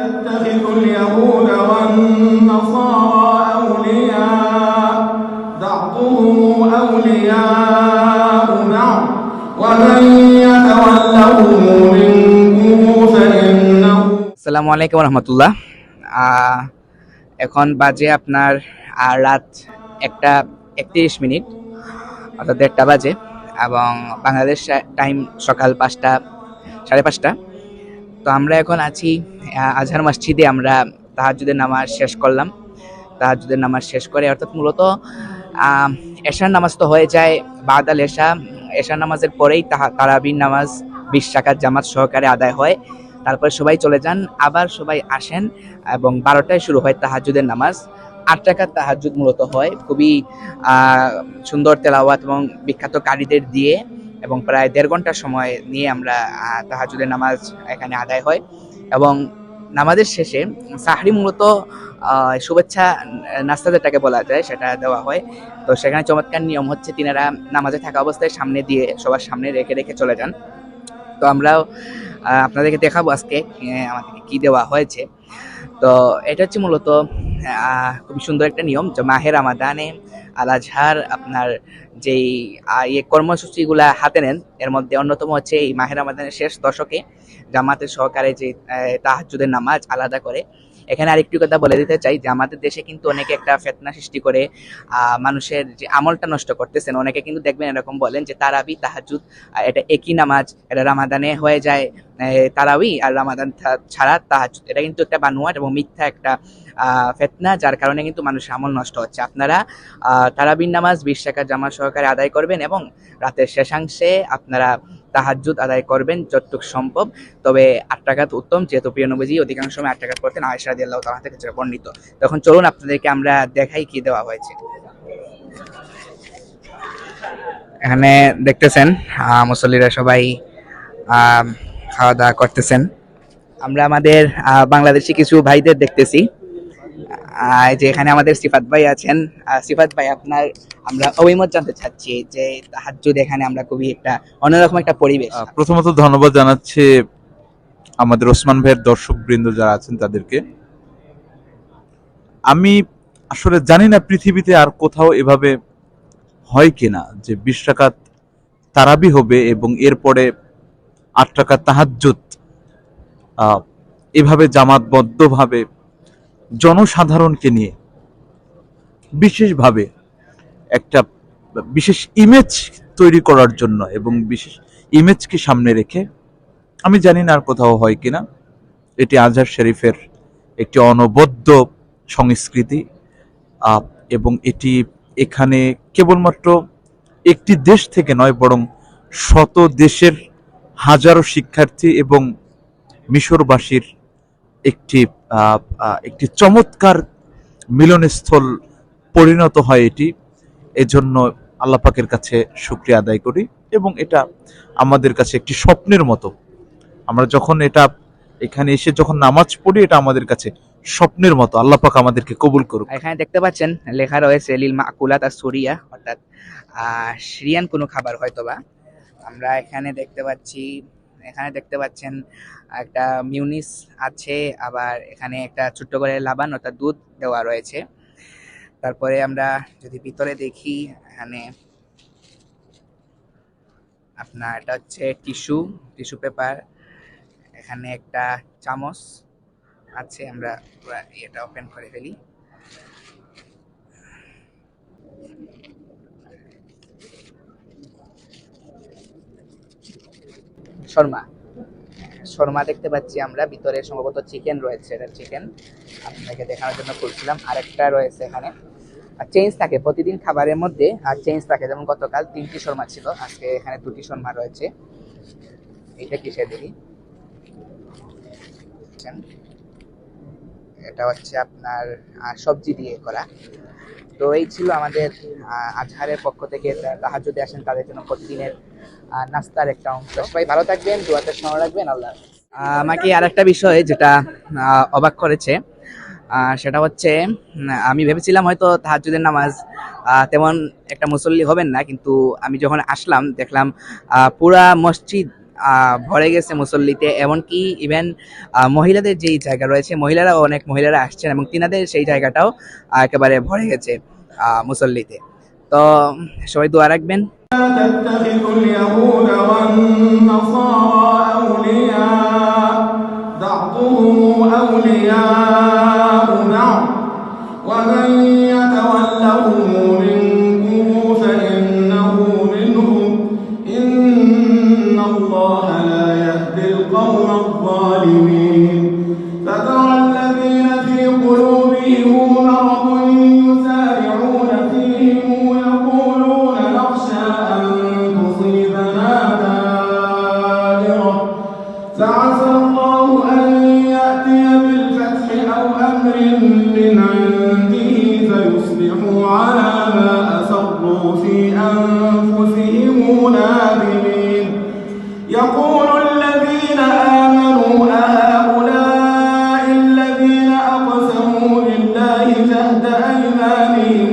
تتخذوا اليهود والنصارى أولياء بعضهم أولياء بعض ومن يتولهم منكم فإنه আসসালামু আলাইকুম রহমতুল্লাহ এখন বাজে আপনার আহ, রাত একটা একত্রিশ মিনিট অর্থাৎ দেড়টা বাজে এবং বাংলাদেশ টাইম সকাল পাঁচটা সাড়ে পাঁচটা তো আমরা এখন আছি আজহার মসজিদে আমরা তাহাজুদের নামাজ শেষ করলাম। তাহাজুদের নামাজ শেষ করে অর্থাৎ মূলত এশার নামাজ তো হয়ে যায় বাদাল এশা। এশার নামাজের পরেই তাহা তারাবির নামাজ, বিশ টাকার জামাত সহকারে আদায় হয়। তারপরে সবাই চলে যান, আবার সবাই আসেন এবং বারোটায় শুরু হয় তাহাজুদের নামাজ। আট টাকার তাহাজুদ মূলত হয়। খুবই সুন্দর তেলাওয়াত এবং বিখ্যাত কারিদের দিয়ে। এবং প্রায় দেড় ঘণ্টা সময় নিয়ে আমরা তাহাজুদের নামাজ এখানে আদায় হয়। এবং নামাজের শেষে সাহরি মূলত শুভেচ্ছা নাস্তা যেটাকে বলা যায়, সেটা দেওয়া হয়। তো সেখানে চমৎকার নিয়ম হচ্ছে তিনারা নামাজে থাকা অবস্থায় সামনে দিয়ে সবার সামনে রেখে রেখে চলে যান। তো আমরাও আপনাদেরকে দেখাবো আজকে আমাদেরকে কি দেওয়া হয়েছে। তো এটা হচ্ছে মূলত খুবই সুন্দর একটা নিয়ম যে মাহের আমাদানে আল আজহার আপনার যেই ইয়ে কর্মসূচিগুলা হাতে নেন, এর মধ্যে অন্যতম হচ্ছে এই মাহের আমাদের শেষ দশকে জামাতের সহকারে যে তাহাজুদের নামাজ আলাদা করে। এখানে আরেকটি কথা বলে দিতে চাই যে, আমাদের দেশে কিন্তু অনেকে একটা ফেতনা সৃষ্টি করে মানুষের যে আমলটা নষ্ট করতেছেন। অনেকে কিন্তু দেখবেন এরকম বলেন যে, তারাবি তাহাজুদ এটা একই নামাজ, এটা রামাদানে হয়ে যায় তারাবি আর রামাদান ছাড়া তাহাজুদ এটা কিন্তু একটা বানোয়াট এবং মিথ্যা একটা ফেতনা, যার কারণে কিন্তু মানুষের আমল নষ্ট হচ্ছে। আপনারা তারাবির নামাজ বিশ টাকা জামা সহকারে আদায় করবেন এবং রাতের শেষাংশে আপনারা তাহাজুদ আদায় করবেন যতটুকু সম্ভব। তবে আট টাকা উত্তম, যেহেতু প্রিয় নবীজি অধিকাংশ সময় আট করতেন আয়সা দিয়ে আল্লাহ তালা থেকে বর্ণিত। তখন চলুন আপনাদেরকে আমরা দেখাই কি দেওয়া হয়েছে। এখানে দেখতেছেন মুসল্লিরা সবাই খাওয়া দাওয়া করতেছেন। আমরা আমাদের বাংলাদেশি কিছু ভাইদের দেখতেছি। যে এখানে আমাদের সিফাত ভাই আছেন সিফাত ভাই আপনার আমরা অভিমত জানতে চাচ্ছি যে তাহাজ্জুদ এখানে আমরা খুবই একটা অন্যরকম একটা পরিবেশ। প্রথমত ধন্যবাদ জানাচ্ছি আমাদের ওসমান ভাইয়ের দর্শক বৃন্দ যারা আছেন তাদেরকে। আমি আসলে জানি না পৃথিবীতে আর কোথাও এভাবে হয় কিনা যে বিশ টাকাত তারাবি হবে এবং এরপরে আট টাকা আহ, এভাবে জামাতবদ্ধভাবে জনসাধারণকে নিয়ে বিশেষভাবে একটা বিশেষ ইমেজ তৈরি করার জন্য এবং বিশেষ ইমেজকে সামনে রেখে, আমি জানি না আর কোথাও হয় কিনা, এটি আজহার শরীফের একটি অনবদ্য সংস্কৃতি এবং এটি এখানে কেবলমাত্র একটি দেশ থেকে নয়, বরং শত দেশের হাজারো শিক্ষার্থী এবং মিশরবাসীর একটি একটি চমৎকার মিলনস্থল পরিণত হয় এটি। এজন্য আল্লাহ পাকের কাছে শুক্রিয়া আদায় করি এবং এটা আমাদের কাছে একটি স্বপ্নের মতো। আমরা যখন এটা এখানে এসে যখন নামাজ পড়ি, এটা আমাদের কাছে স্বপ্নের মতো। আল্লাহ পাক আমাদেরকে কবুল করুক। এখানে দেখতে পাচ্ছেন, লেখা রয়েছে, লিল মাকুলাত আর সুরিয়া অর্থাৎ সিরিয়ান কোনো খাবার হয়তোবা। আমরা এখানে দেখতে পাচ্ছি এখানে দেখতে পাচ্ছেন একটা মিউনিস আছে, আবার এখানে একটা ছোট্ট করে লাবান, অর্থাৎ দুধ দেওয়া রয়েছে। তারপরে আমরা যদি ভিতরে দেখি, এখানে আপনার এটা হচ্ছে টিস্যু টিস্যু পেপার, এখানে একটা চামচ আছে, আমরা এটা ওপেন করে ফেলি। শর্মা। শর্মা দেখতে পাচ্ছি আমরা, ভিতরে সম্ভবত চিকেন রয়েছে, এটা চিকেন আপনাকে দেখানোর জন্য খুলছিলাম, আরেকটা রয়েছে এখানে। আর চেঞ্জ থাকে, প্রতিদিন খাবারের মধ্যে, আর চেঞ্জ থাকে, যেমন গতকাল তিনটি শর্মা ছিল, আজকে এখানে দুটি শর্মা রয়েছে। এটা কিসে দেখি? এটা হচ্ছে আপনার সবজি দিয়ে করা। তো এই ছিল আমাদের আজহারের পক্ষ থেকে তাহার যদি আসেন তাদের জন্য প্রতিদিনের নাস্তার একটা অংশ। সবাই ভালো থাকবেন, দোয়াতে সময় রাখবেন, আল্লাহ আমাকে আর একটা বিষয় যেটা অবাক করেছে সেটা হচ্ছে আমি ভেবেছিলাম হয়তো তাহাজুদের নামাজ তেমন একটা মুসল্লি হবেন না, কিন্তু আমি যখন আসলাম, দেখলাম পুরা মসজিদ ভরে গেছে মুসল্লিতে এমনকি ইভেন মহিলাদের যেই জায়গা রয়েছে মহিলারা অনেক মহিলারা আসছেন এবং তিনাদের সেই জায়গাটাও আহ, একেবারে ভরে গেছে আহ, মুসল্লিতে তো সবাই দোয়া রাখবেন تتخذوا اليهود والنصارى أولياء الظالمين. فترى الذين في قلوبهم مرض يسارعون فيهم يقولون نخشى أن تصيبنا دائرة. فعسى الله أن يأتي بالفتح أو أمر من عنده فيصبحوا على ما أسروا في أنفسهم. تحت أيمانهم